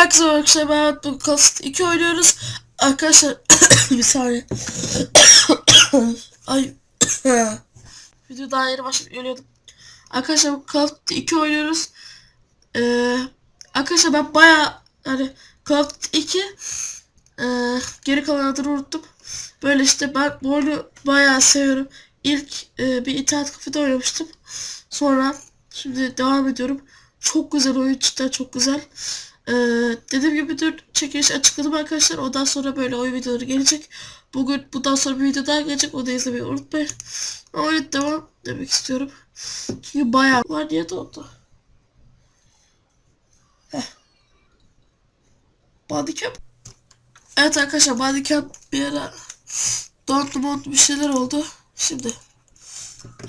Herkese merhaba arkadaşlar ben bu Cast 2 oynuyoruz. Arkadaşlar bir saniye. Ay video daha yeni başlayıp geliyordum. Arkadaşlar bu Cast 2 oynuyoruz. Ee, arkadaşlar ben baya hani Cast 2 e, geri kalan adını unuttum. Böyle işte ben bu oyunu bayağı seviyorum. İlk e, bir internet kafede oynamıştım. Sonra şimdi devam ediyorum. Çok güzel oyun cidden çok güzel. Ee, dediğim gibi dün çekiliş açıkladım arkadaşlar. Ondan sonra böyle oyun videoları gelecek. Bugün bundan sonra bir video daha gelecek. Onu da izlemeyi unutmayın. Oyun devam demek istiyorum. Çünkü bayağı var niye dondu? Heh. Bodycam. Evet arkadaşlar bodycam bir ara dondu mondu bir şeyler oldu. Şimdi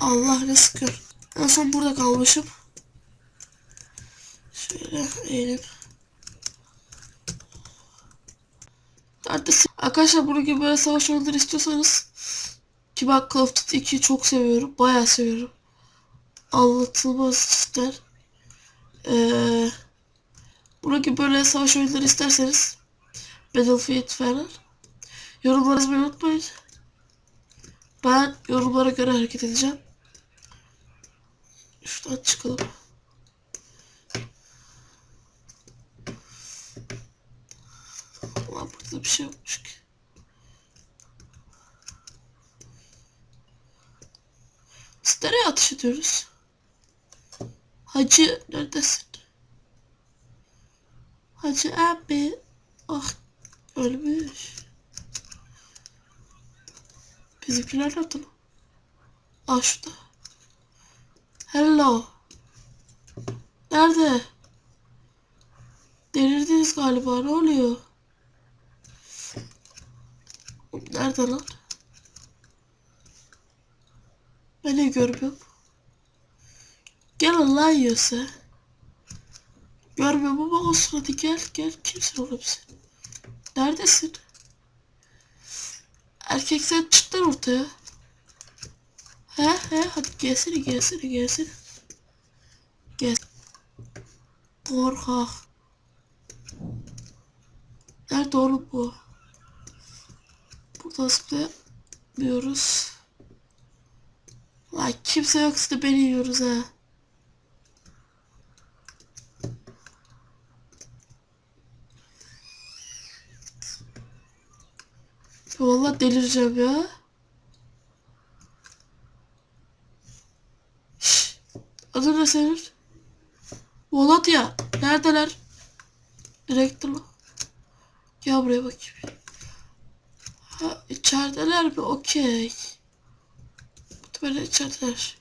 Allah ne sıkıyor. En son burada kalmışım. Şöyle eğilip Neredesin? Arkadaşlar bunun gibi böyle savaş oyunları istiyorsanız ki ben Call of Duty 2'yi çok seviyorum. Bayağı seviyorum. Anlatılmaz ister. Ee, bunun gibi böyle savaş oyunları isterseniz Battlefield falan yorumlara yazmayı unutmayın. Ben yorumlara göre hareket edeceğim. Şuradan çıkalım. Burada bir şey yokmuş ki. Biz nereye atış ediyoruz? Hacı neredesin? Hacı abi. Ah ölmüş. Bizimkiler nerede lan? Ah şurada. Hello. Nerede? Delirdiniz galiba ne oluyor? Nerede lan? Ben de görmüyorum. Gel lan yiyorsa. Görmüyorum ama olsun hadi gel gel kimsin oğlum sen? Neredesin? Erkek sen çık lan ortaya. He he hadi gelsene gelsene gelsene. Gel. Korkak. Nerede oğlum bu? Burada zıplayamıyoruz. Lan kimse yoksa da beni yiyoruz ha. Ya Vallahi delireceğim ya. Şşş. Adı ne senin? Volatya. Neredeler? Direkt lan. Gel buraya bakayım. Ha içerideler mi? Okey. Muhtemelen içerideler.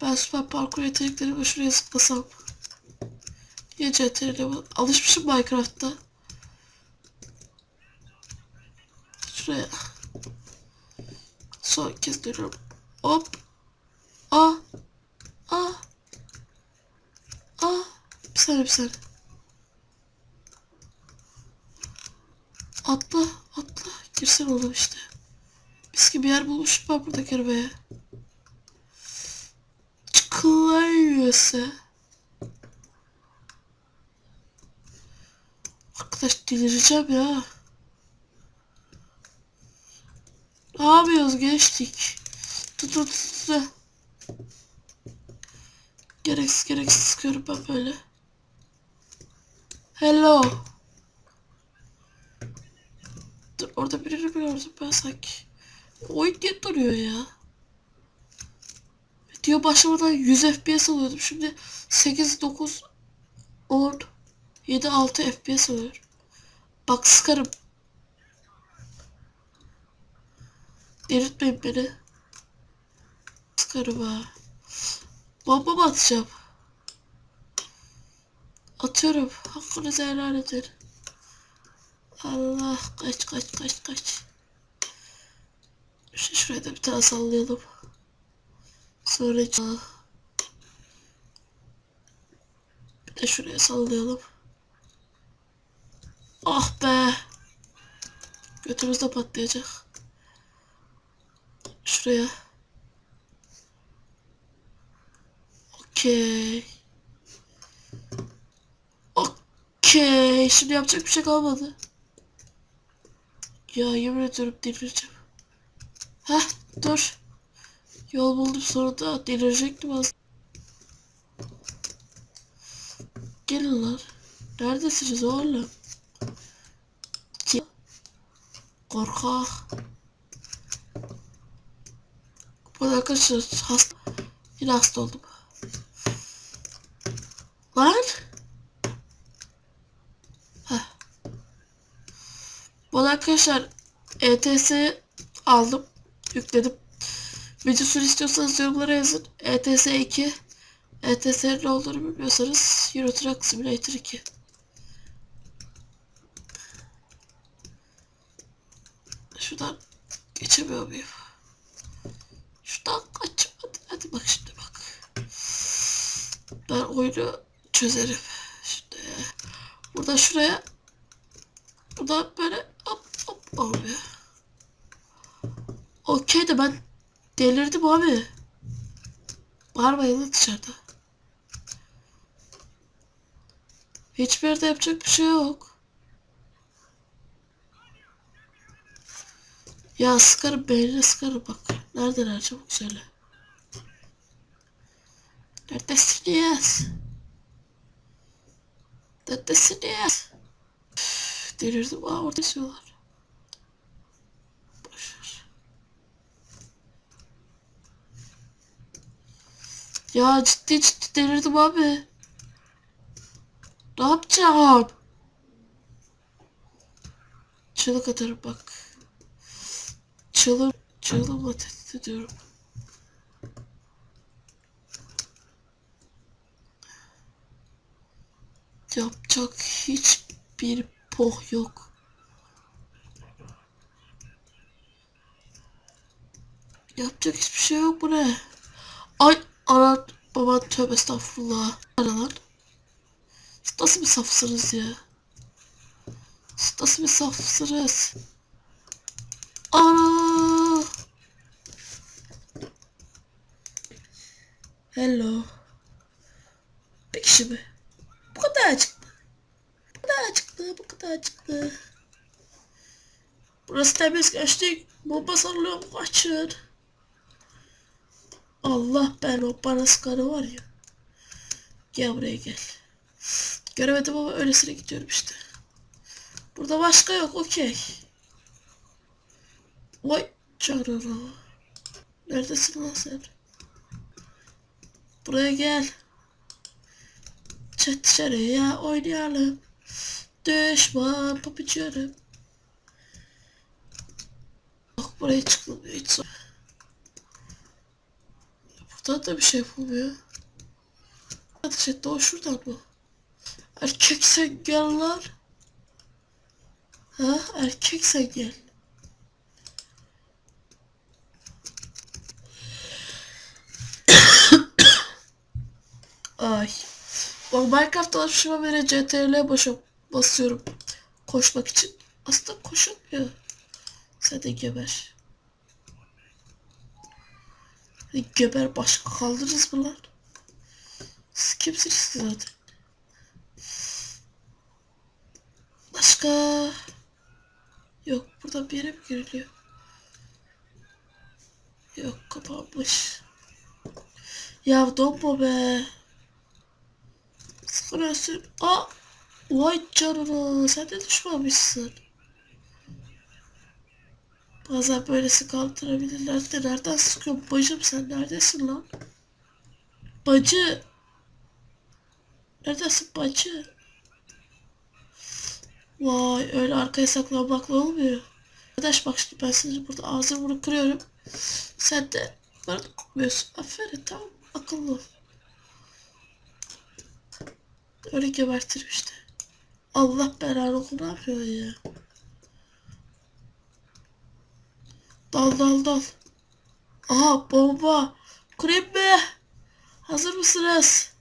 Ben süper parkur yeteneklerimi şuraya zıplasam. Niye CTRL'e alışmışım Minecraft'ta. Şuraya. Son kez dönüyorum. Hop. Ah. Ah. Ah. Bir saniye bir saniye. Atla atla. Girsen oğlum işte. Mis gibi yer bulmuşum ben burada kerbeye. Çıkılayıyorsa. Arkadaş delireceğim ya. Ne yapıyoruz geçtik. Tut tut tut. Gereksiz gereksiz sıkıyorum ben böyle. Hello. Dur orada birini gördüm ben sanki. Oyun niye duruyor ya? Video başlamadan 100 FPS alıyordum. Şimdi 8, 9, 10, 7, 6 FPS alıyor. Bak sıkarım. Delirtmeyin beni. Sıkarım ha. Bomba mı atacağım? Atıyorum. Hakkınızı helal edin. Allah kaç kaç kaç kaç. Şu şuraya da bir tane sallayalım. Sonra bir de şuraya sallayalım. Ah be. Götümüz de patlayacak. Şuraya. Okey. Ok. Okey. Şimdi yapacak bir şey kalmadı. Ya yemin ediyorum delireceğim. Heh dur. Yol buldum sonunda. Delirecektim az. Gelin lan. Neredesiniz oğlum? Ki- Korkak. Bu arada arkadaşlar hasta. Yine hasta oldum. Lan. Arada arkadaşlar ETS aldım. Yükledim. Videosunu istiyorsanız yorumlara yazın. ETS 2 ETS'nin ne olduğunu bilmiyorsanız Euro Truck Simulator 2. Şuradan geçemiyor muyum? Şuradan kaç. Hadi, hadi bak şimdi bak. Ben oyunu çözerim. Şimdi burada şuraya buradan böyle olmuyor. Okey de ben delirdim abi. Bağırmayın dışarıda. Hiçbir yerde yapacak bir şey yok. Ya sıkarım beynine sıkarım bak. Neredeler çabuk söyle. Neredesiniz? Neredesiniz? Delirdim. Aa orada esiyorlar. Ya ciddi ciddi delirdim abi. Ne yapacağım? Çığlık atarım bak. Çığlık, çığlığımla tehdit ediyorum. Yapacak hiçbir poh yok. Yapacak hiçbir şey yok bu ne? Ay ana baban tövbe estağfurullah. Ana lan. Siz nasıl bir safsınız ya? Siz nasıl bir safsınız? Ana. Hello. Bir kişi mi? Bu kadar çıktı. Bu kadar çıktı. Bu kadar çıktı. Burası temiz geçtik. Bomba sallıyorum kaçın. Allah ben o bana sıkarı var ya. Gel buraya gel. Göremedim ama öylesine gidiyorum işte. Burada başka yok okey. Vay canına. Neredesin lan sen? Buraya gel. Çat dışarıya oynayalım. Düşman papuçlarım. Bak buraya çıkılmıyor hiç zor. Buradan da bir şey yapılmıyor. Ateş etti o şuradan mı? Erkek sen gel lan. Ha erkek sen gel. Ay. O Minecraft'ta alışıma beri CTRL başa basıyorum. Koşmak için. Aslında koşulmuyor. Sen de geber. Geber başka kaldırırız mı lan? Siz kimsiniz ki zaten? Başka... Yok burada bir yere mi giriliyor? Yok kapanmış. Ya donma be. Sakın ölsün. Aa! Vay canına sen de düşmemişsin. Bazen böylesi kaldırabilirler de nereden sıkıyorsun bacım sen neredesin lan? Bacı. Neredesin bacı? Vay öyle arkaya saklanmakla olmuyor. Arkadaş bak şimdi ben seni burada ağzını bunu kırıyorum. Sen de bana dokunmuyorsun. Aferin tamam akıllı ol. Öyle gebertirim işte. Allah belanı oku yapıyor ya? Dal dal dal. Aha bomba. Mı? Hazır mısınız?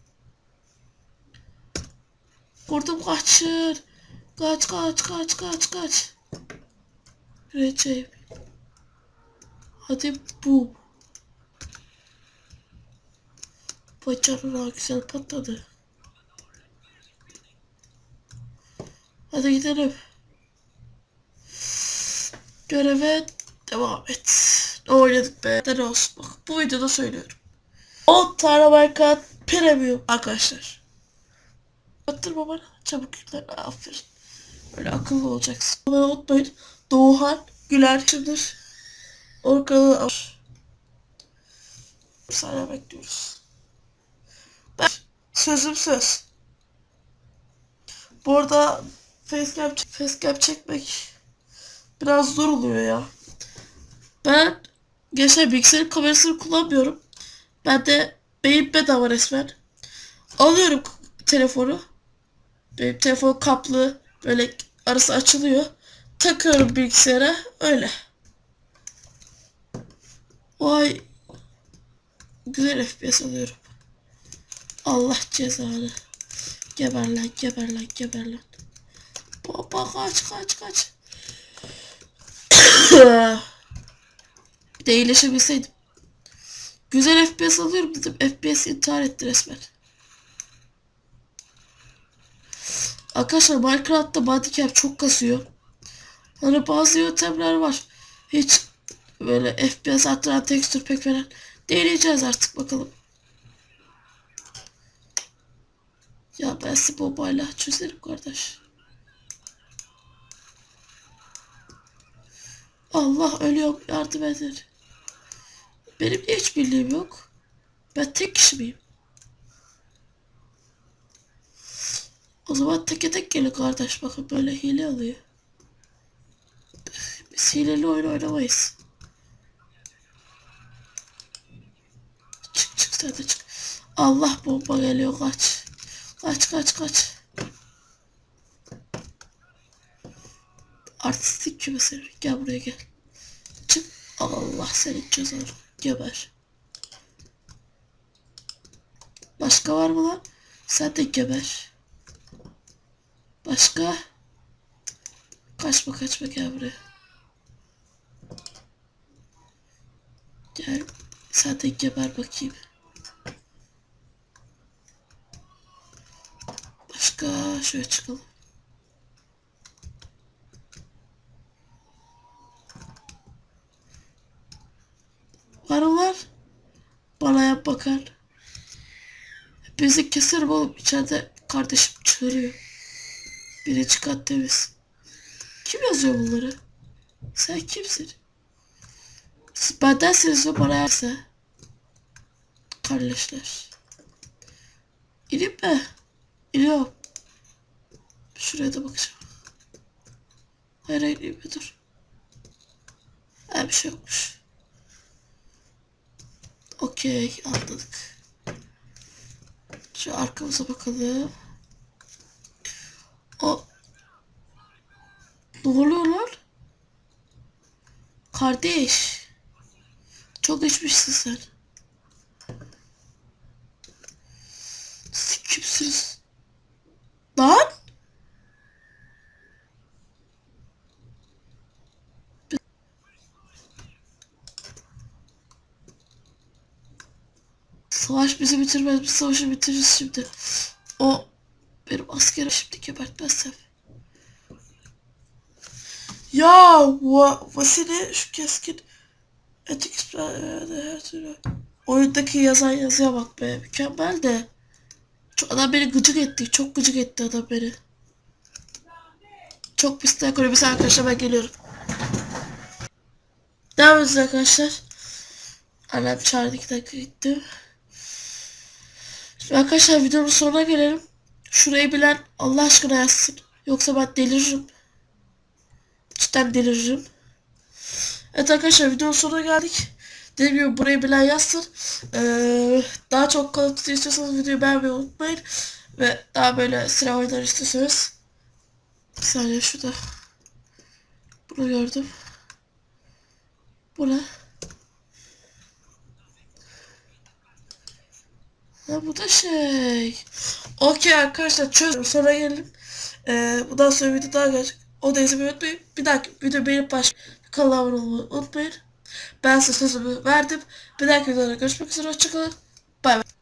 Kurdum kaçın. Kaç kaç kaç kaç kaç. Recep. Hadi bu. Bacanına güzel patladı. Hadi gidelim. Göreve devam et. Ne oynadık be? Ne olsun bak. Bu videoda söylüyorum. 10 tane Minecraft Premium arkadaşlar. Attırma bana. Çabuk yüklen. Aferin. Böyle akıllı olacaksın. Bunu unutmayın. Doğuhan Güler şimdir. Orkalı bir saniye bekliyoruz. Ben sözüm söz. Bu arada facecam, facecam çekmek biraz zor oluyor ya. Ben geçen bilgisayarın kamerasını kullanmıyorum. Ben de beyin bedava resmen. Alıyorum telefonu. Benim telefon kaplı. Böyle arası açılıyor. Takıyorum bilgisayara. Öyle. Vay. Güzel FPS alıyorum. Allah cezanı. Geber lan geber lan geber lan. Baba kaç kaç kaç. De iyileşebilseydim. Güzel FPS alıyorum dedim. FPS intihar etti resmen. Arkadaşlar Minecraft'ta bodycam çok kasıyor. Hani bazı yöntemler var. Hiç böyle FPS arttıran tekstür pek veren. Deneyeceğiz artık bakalım. Ya ben sizi bombayla çözerim kardeş. Allah ölüyorum yardım edin. Benim hiç bildiğim yok. Ben tek kişi miyim? O zaman teke tek gelin kardeş bakın böyle hile alıyor. Biz hileli oyun oynamayız. Çık çık sen de çık. Allah bomba geliyor kaç. Kaç kaç kaç. Artistik seni. Gel buraya gel. Çık. Allah seni cezanı. Geber. Başka var mı lan? Sen de geber. Başka? Kaçma kaçma gel buraya. Gel. Sen de geber bakayım. Başka şöyle çıkalım. Var var. Bana yap bakar. Bizi keserim oğlum. İçeride kardeşim çığırıyor. Birinci kat temiz. Kim yazıyor bunları? Sen kimsin? Siz bendensiniz ve bana yerse. Kardeşler. İnip mi? İniyorum. Şuraya da bakacağım. Hayır hayır inip dur. Ha bir şey yokmuş. Okey anladık. Şu arkamıza bakalım. O ne oluyor lan? Kardeş. Çok içmişsin sen. Siz kimsiniz? Lan? Savaş bizi bitirmez. Biz savaşı bitiririz şimdi. O benim askerim şimdi gebertmezsem. Ya va Vasili şu keskin etik ispat- her türlü. Oyundaki yazan yazıya bak be mükemmel de. Şu adam beni gıcık etti. Çok gıcık etti adam beni. Çok pis ekonomi. Bir saniye arkadaşlar ben geliyorum. Devam ediyoruz arkadaşlar. Annem çağırdı iki dakika gittim. Şimdi arkadaşlar videonun sonuna gelelim. Şurayı bilen Allah aşkına yazsın. Yoksa ben deliririm. Cidden deliririm. Evet arkadaşlar videonun sonuna geldik. Dediğim burayı bilen yazsın. Ee, daha çok kalıntı istiyorsanız videoyu beğenmeyi unutmayın. Ve daha böyle sıra oyunlar istiyorsanız. Bir saniye şurada. Bunu gördüm. Bu ne? Ha bu da şey. Okey arkadaşlar çözdüm. Sonra gelin. Ee, bundan sonra video daha gelecek. O da izlemeyi unutmayın. Bir dahaki video benim baş kanala abone olmayı unutmayın. Ben size sözümü verdim. Bir dahaki videoda görüşmek üzere. Hoşçakalın. Bay bay.